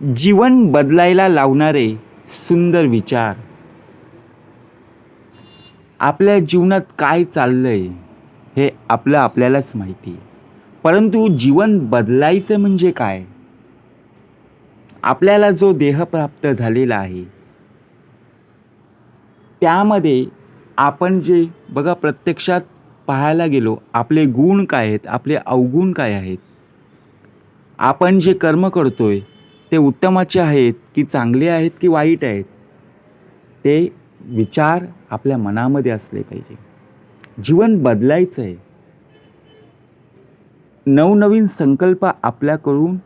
जीवन बदलायला लावणारे सुंदर विचार. आपल्या जीवनात काय चाललंय हे आपलं आपल्यालाच माहिती. परंतु जीवन बदलायचं म्हणजे काय? आपल्याला जो देह प्राप्त झालेला आहे त्यामध्ये आपण जे बघा प्रत्यक्षात पाहायला गेलो आपले गुण काय आहेत आपले अवगुण काय आहेत? आपण जे कर्म करतोय ते उत्तमाचे आहेत की चांगले आहेत की वाईट आहेत ते विचार आपल्या मनामध्ये असले पाहिजे. जीवन बदलायचं आहे. नवनवीन संकल्प आपल्याकडून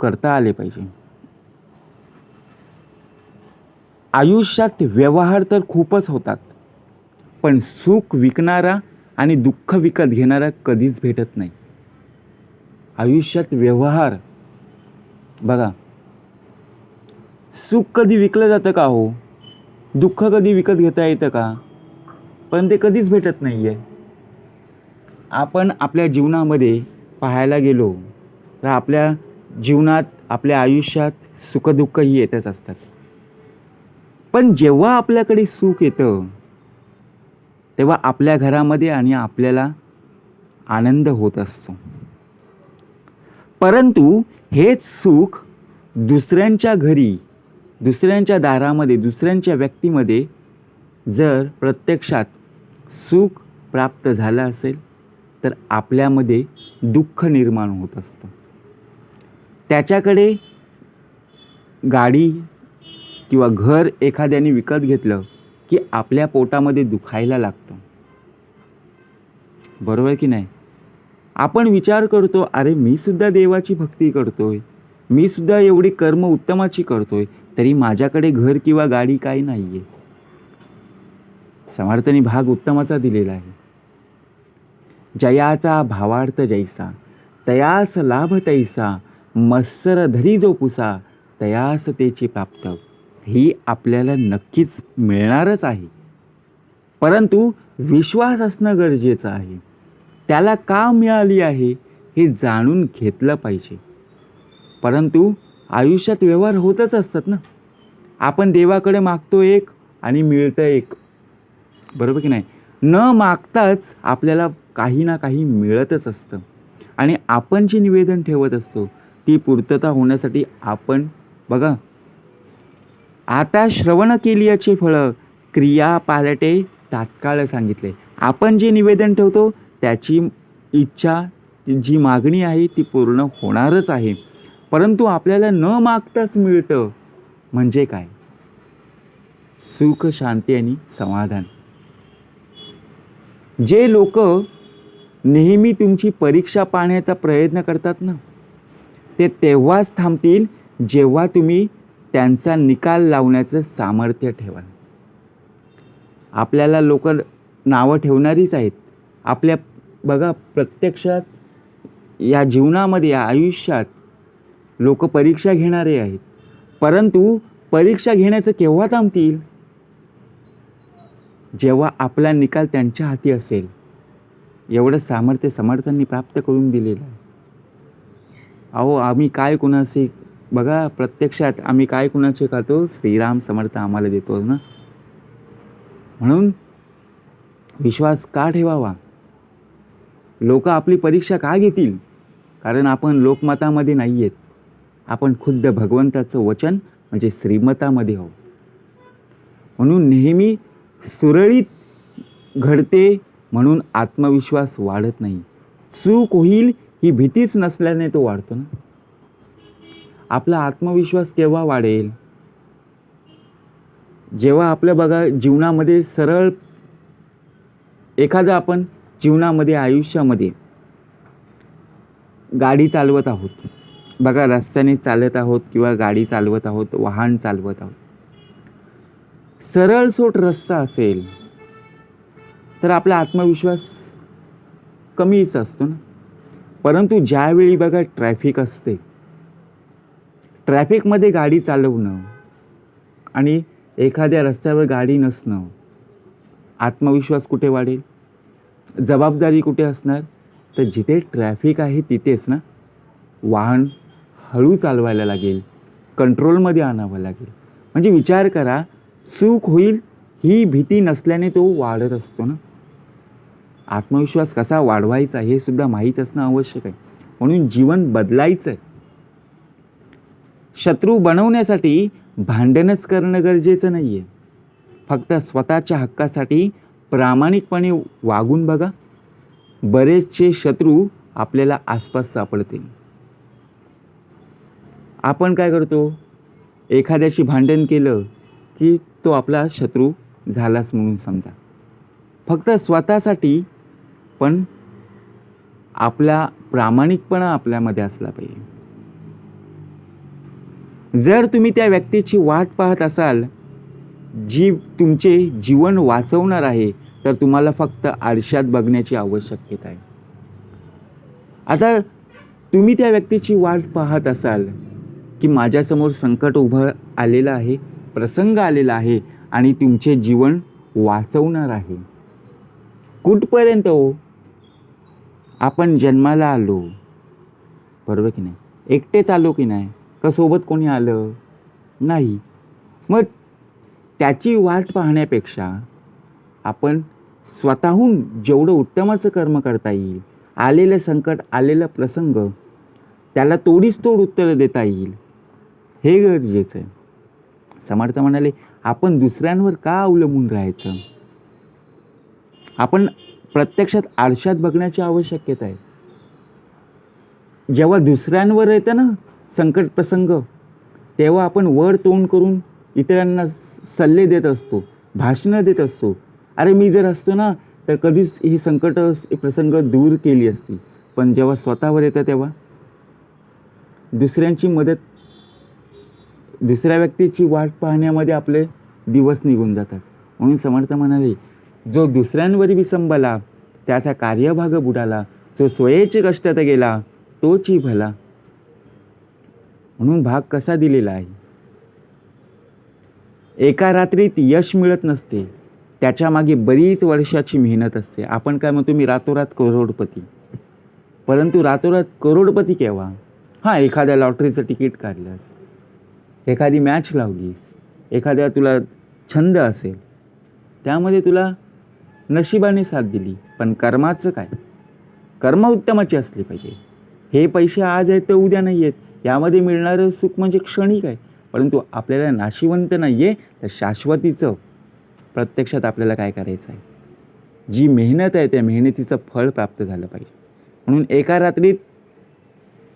करता आले पाहिजे. आयुष्यात व्यवहार तर खूपच होतात पण सुख विकणारा आणि दुःख विकत घेणारा कधीच भेटत नाही. आयुष्यात व्यवहार बघा सुख कधी विकलं जातं का हो? दुःख कधी विकत घेता येतं का? पण ते कधीच भेटत नाही आहे आपण आपल्या जीवनामध्ये पाहायला गेलो तर आपल्या जीवनात आपल्या आयुष्यात सुखदुःखही येतच असतात. पण जेव्हा आपल्याकडे सुख येतं तेव्हा आपल्या घरामध्ये आणि आपल्याला आनंद होत असतो. परंतु हेच सुख दुसऱ्यांच्या घरी दुसऱ्यांच्या दारामध्ये दुसऱ्यांच्या व्यक्तीमध्ये जर प्रत्यक्षात सुख प्राप्त झालं असेल तर आपल्यामध्ये दुःख निर्माण होत असतं. त्याच्याकडे गाडी किंवा घर एखाद्याने विकत घेतलं की आपल्या पोटामध्ये दुखायला लागतं. बरोबर की नाही? आपण विचार करतो अरे मी सुद्धा देवाची भक्ती करतोय. मी सुद्धा एवढी कर्म उत्तमाची करतोय. तरी माझ्याकडे घर किंवा गाडी काय नाही आहे समर्थने भाग उत्तमाचा दिलेला आहे. जयाचा भावार्थ जैसा तयास लाभ तैसा मत्सर धरी जो पुसा तयास तेची प्राप्त. ही आपल्याला नक्कीच मिळणारच आहे. परंतु विश्वास असणं गरजेचं आहे. त्याला का मिळाली आहे हे जाणून घेतलं पाहिजे. परंतु आयुष्यात व्यवहार होतच असतात ना. आपण देवाकडे मागतो एक आणि मिळतं एक. बरोबर की नाही? न मागताच आपल्याला काही ना काही मिळतच असतं. आणि आपण जे निवेदन ठेवत असतो ती पूर्तता होण्यासाठी आपण बघा. आता श्रवण केली याचे फळं क्रिया पालटे तात्काळ सांगितले. आपण जे निवेदन ठेवतो त्याची इच्छा जी मागणी आहे ती पूर्ण होणारच आहे. परंतु आपल्याला न मागताच मिळतं म्हणजे काय? सुख शांती आणि समाधान. जे लोक नेहमी तुमची परीक्षा पाहण्याचा प्रयत्न करतात ना ते तेव्हाच थांबतील जेव्हा तुम्ही त्यांचा निकाल लावण्याचं सामर्थ्य ठेवाल. आपल्याला लोक नावं ठेवणारीच आहेत. आपल्या बघा प्रत्यक्षात या जीवनामध्ये या आयुष्यात लोक परीक्षा घेणारे आहेत. परंतु परीक्षा घेण्याचं केव्हा थांबतील? जेव्हा आपला निकाल त्यांच्या हाती असेल. एवढं सामर्थ्य समर्थांनी प्राप्त करून दिलेलं आहे. अहो आम्ही काय कुणाचे बघा प्रत्यक्षात आम्ही काय कुणाचे खातो? श्रीराम समर्थ आम्हाला देतो ना? म्हणून विश्वास का ठेवावा? लोक आपली परीक्षा का घेतील? कारण आपण लोकमतामध्ये नाही आहेत आपण खुद्द भगवंताचं वचन म्हणजे श्रीमतामध्ये आहोत म्हणून नेहमी सुरळीत घडते म्हणून आत्मविश्वास वाढत नाही. चूक होईल ही भीतीच नसल्याने तो वाढतो ना. आपला आत्मविश्वास केव्हा वाढेल? जेव्हा आपल्या बघा जीवनामध्ये सरळ एखादं आपण जीवनामध्ये आयुष्यामध्ये गाडी चालवत आहोत. बघा रस्त्याने चालत आहोत किंवा गाडी चालवत आहोत वाहन चालवत आहोत. सरळसोट रस्ता असेल तर आपला आत्मविश्वास कमीच असतो ना? परंतु ज्यावेळी बघा ट्रॅफिक असते ट्रॅफिकमध्ये गाडी चालवणं आणि एखाद्या रस्त्यावर गाडी नसणं आत्मविश्वास कुठे वाढेल? जबाबदारी कुठे असणार? तर जिथे ट्रॅफिक आहे तिथेच ना? वाहन हळू चालवायला लागेल कंट्रोलमध्ये आणावं लागेल. म्हणजे विचार करा चूक होईल ही भीती नसल्याने तो वाढत असतो ना. आत्मविश्वास कसा वाढवायचा हे सुद्धा माहीत असणं आवश्यक आहे. म्हणून जीवन बदलायचं आहे शत्रू बनवण्यासाठी भांडणच करणं गरजेचं नाही आहे फक्त स्वतःच्या हक्कासाठी प्रामाणिकपणे वागून बघा. बरेचसे शत्रू आपल्याला आसपास सापडतील. आपण काय करतो? एखाद्याशी भांडण केलं की तो आपला शत्रू झालाच म्हणून समजा. फक्त स्वतःसाठी पण आपला प्रामाणिकपणा आपल्यामध्ये असला पाहिजे. जर तुम्ही त्या व्यक्तीची वाट पाहत असाल जी तुमचे जीवन वाचवणार आहे तर तुम्हाला फक्त आरशात बघण्याची आवश्यकता आहे. आता तुम्ही त्या व्यक्तीची वाट पाहत असाल की माझ्यासमोर संकट उभं आलेलं आहे प्रसंग आलेला आहे आणि तुमचे जीवन वाचवणार आहे. कुठपर्यंत हो? आपण जन्माला आलो. बरोबर की नाही? एकटेच आलो की नाही? का सोबत कोणी आलं? नाही. मग त्याची वाट पाहण्यापेक्षा आपण स्वतःहून जेवढं उत्तमाचं कर्म करता येईल आलेलं संकट आलेलं प्रसंग त्याला तोडीस तोड उत्तरं देता येईल. हे गरजेचं आहे. समर्थ म्हणाले आपण दुसऱ्यांवर का अवलंबून राहायचं? आपण प्रत्यक्षात आरशात बघण्याची आवश्यकता आहे. जेव्हा दुसऱ्यांवर येतं ना संकट प्रसंग तेव्हा आपण वर तोंड करून इतरांना सल्ले देत असतो भाषणं देत असतो. अरे मी जर असतो ना तर कधीच ही संकट प्रसंग दूर केली असती. पण जेव्हा स्वतःवर येतं तेव्हा दुसऱ्यांची मदत दुसऱ्या व्यक्तीची वाट पाहण्यामध्ये आपले दिवस निघून जातात. म्हणून समर्थ म्हणाले जो दुसऱ्यांवर विसंबला त्याचा कार्यभाग बुडाला जो स्वयेचे कष्टात गेला तोची भला. म्हणून भाग कसा दिलेला आहे? एका रात्रीत यश मिळत नसते त्याच्यामागे बरीच वर्षाची मेहनत असते. आपण काय म्हणतो मी रातोरात करोडपती. परंतु रातोरात करोडपती केव्हा? हां एखाद्या लॉटरीचं तिकीट काढलं एखादी मॅच लावलीस एखाद्या तुला छंद असेल त्यामध्ये तुला नशिबाने साथ दिली. पण कर्माचं काय? कर्म उत्तमाची असली पाहिजे. हे पैसे आज आहेत तर उद्या नाही आहेत. यामध्ये मिळणारं सुख म्हणजे क्षणिक आहे. परंतु आपल्याला नाशिवंत नाही आहे तर शाश्वतीचं प्रत्यक्षात आपल्याला काय करायचं आहे? जी मेहनत आहे त्या मेहनतीचं फळ प्राप्त झालं पाहिजे. म्हणून एका रात्रीत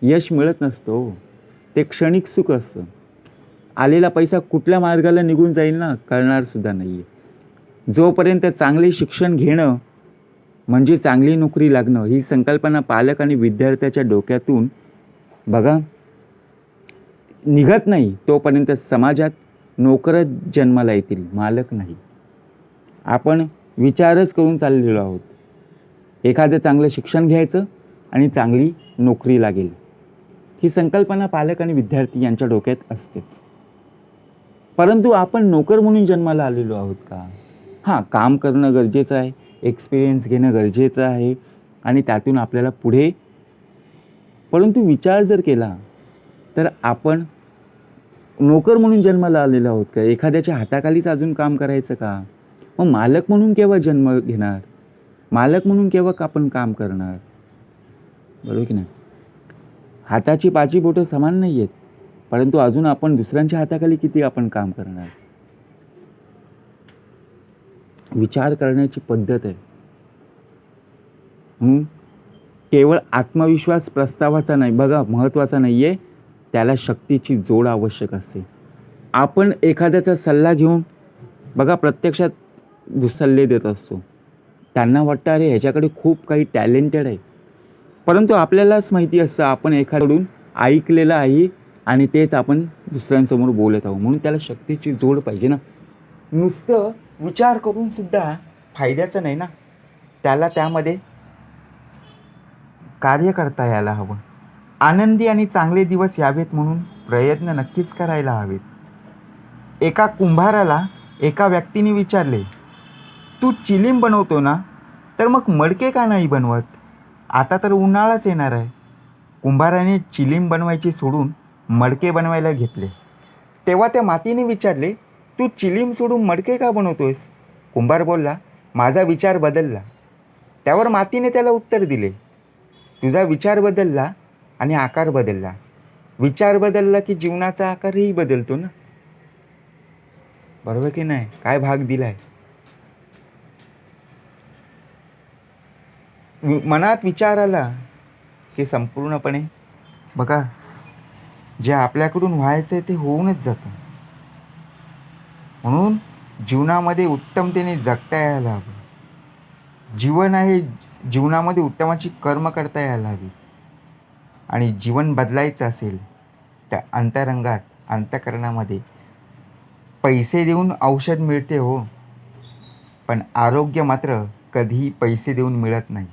यश मिळत नसतो हो. ते क्षणिक सुख असतं. आलेला पैसा कुठल्या मार्गाला निघून जाईल ना कळणारसुद्धा नाही आहे जोपर्यंत चांगले शिक्षण घेणं म्हणजे चांगली नोकरी लागणं ही संकल्पना पालक आणि विद्यार्थ्याच्या डोक्यातून बघा निघत नाही तोपर्यंत समाजात नोकरच जन्माला येतील मालक नाही. आपण विचारच करून चाललेलो आहोत. एखादं चांगलं शिक्षण घ्यायचं आणि चांगली नोकरी लागेल. ही संकल्पना पालक आणि विद्यार्थी यांच्या डोक्यात असतेच. परंतु आपण नोकर म्हणून जन्माला आलेलो आहोत का? हां काम करणं गरजेचं आहे एक्सपिरियन्स घेणं गरजेचं आहे आणि त्यातून आपल्याला पुढे परंतु विचार जर केला तर आपण नोकर म्हणून जन्माला आलेलो आहोत का? एखाद्याच्या हाताखालीच अजून काम करायचं का? मग मालक म्हणून केव्हा जन्म घेणार? मालक म्हणून केव्हा आपण काम करणार? बरोबर की नाही? हाताची पाची बोटं समान नाही आहेत परंतु अजून आपण दुसऱ्यांच्या हाताखाली किती आपण काम करणार? विचार करण्याची पद्धत आहे. केवळ आत्मविश्वास प्रस्तावाचा नाही बघा महत्त्वाचा नाही आहे त्याला शक्तीची जोड आवश्यक असते. आपण एखाद्याचा सल्ला घेऊन बघा प्रत्यक्षात सल्ले देत असतो. त्यांना वाटतं अरे ह्याच्याकडे खूप काही टॅलेंटेड आहे. परंतु आपल्यालाच माहिती असतं आपण एखाद्याकडून ऐकलेलं आहे आणि तेच आपण दुसऱ्यांसमोर बोलत आहोत. म्हणून त्याला शक्तीची जोड पाहिजे ना. नुसतं विचार करून सुद्धा फायद्याचं नाही ना. त्याला त्यामध्ये कार्य करता यायला हवं. आनंदी आणि चांगले दिवस यावेत म्हणून प्रयत्न नक्कीच करायला हवेत. एका कुंभाराला एका व्यक्तीने विचारले तू चिलीम बनवतो ना? तर मग मडके का नाही बनवत? आता तर उन्हाळाच येणार आहे. कुंभाराने चिलीम बनवायची सोडून मडके बनवायला घेतले. तेव्हा त्या मातीने विचारले तू चिलीम सोडून मडके का बनवतोयस? कुंभार बोलला माझा विचार बदलला. त्यावर मातीने त्याला उत्तर दिले तुझा विचार बदलला आणि आकार बदलला. विचार बदलला की जीवनाचा आकारही बदलतो ना? बरोबर की नाही? काय भाग दिलाय? वि- मनात विचार आला की संपूर्णपणे. बघा जे आपल्याकडून व्हायचं आहे ते होऊनच जातं. म्हणून जीवनामध्ये उत्तमतेने जगता यायला हवं. जीवन आहे जीवनामध्ये उत्तमाची कर्म करता यायला हवी. आणि जीवन बदलायचं असेल त्या अंतरंगात अंतकरणामध्ये पैसे देऊन औषध मिळते हो. पण आरोग्य मात्र कधीही पैसे देऊन मिळत नाही.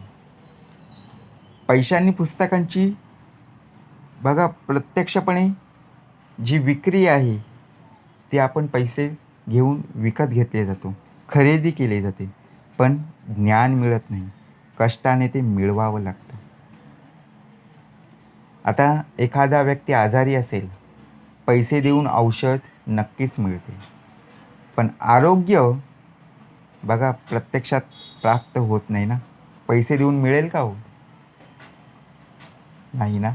पैशांनी पुस्तकांची बघा प्रत्यक्षपणे जी विक्री आहे ती आपण पैसे घेऊन विकत घेतले जातो खरेदी केली जाते पण ज्ञान मिळत नाही. कष्टाने ते मिळवावं लागतं. आता एखादा व्यक्ती आजारी असेल पैसे देऊन औषध नक्कीच मिळते. पण आरोग्य बघा प्रत्यक्षात प्राप्त होत नाही ना? पैसे देऊन मिळेल का हो? नाही ना?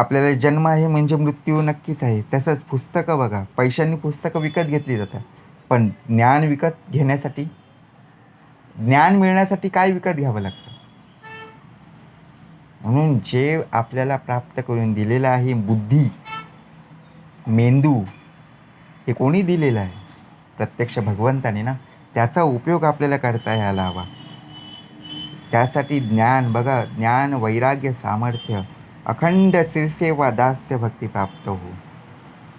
आपल्याला जन्म आहे म्हणजे मृत्यू नक्कीच आहे. तसंच पुस्तकं बघा. पैशांनी पुस्तकं विकत घेतली जातात. पण ज्ञान विकत घेण्यासाठी ज्ञान मिळण्यासाठी काय विकत घ्यावं लागतं? म्हणून जे आपल्याला प्राप्त करून दिलेलं आहे बुद्धी मेंदू हे कोणी दिलेलं आहे? प्रत्यक्ष भगवंताने ना? त्याचा उपयोग आपल्याला करता यायला हवा. त्यासाठी ज्ञान बघा ज्ञान वैराग्य सामर्थ्य अखंड शिरसेवा दास्य भक्ती प्राप्त हो.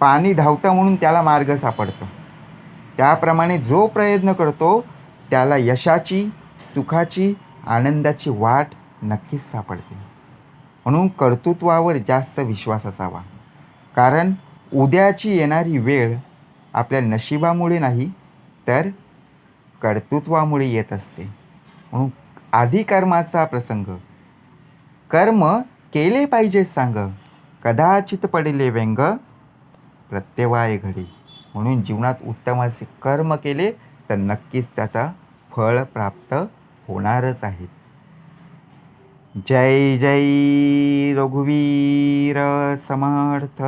पाणी धावतं म्हणून त्याला मार्ग सापडतो. त्याप्रमाणे जो प्रयत्न करतो त्याला यशाची सुखाची आनंदाची वाट नक्कीच सापडते. म्हणून कर्तृत्वावर जास्त विश्वास असावा. कारण उद्याची येणारी वेळ आपल्या नशिबामुळे नाही तर कर्तृत्वामुळे येत असते. म्हणून आधी कर्माचा प्रसंग. कर्म केले पाहिजे सांग. कदाचित पडले व्यंग. प्रत्यवाय घडी. म्हणून जीवनात उत्तम असे कर्म केले तर नक्कीच त्याचा फळ प्राप्त होणारच आहे. जय जय रघुवीर समर्थ.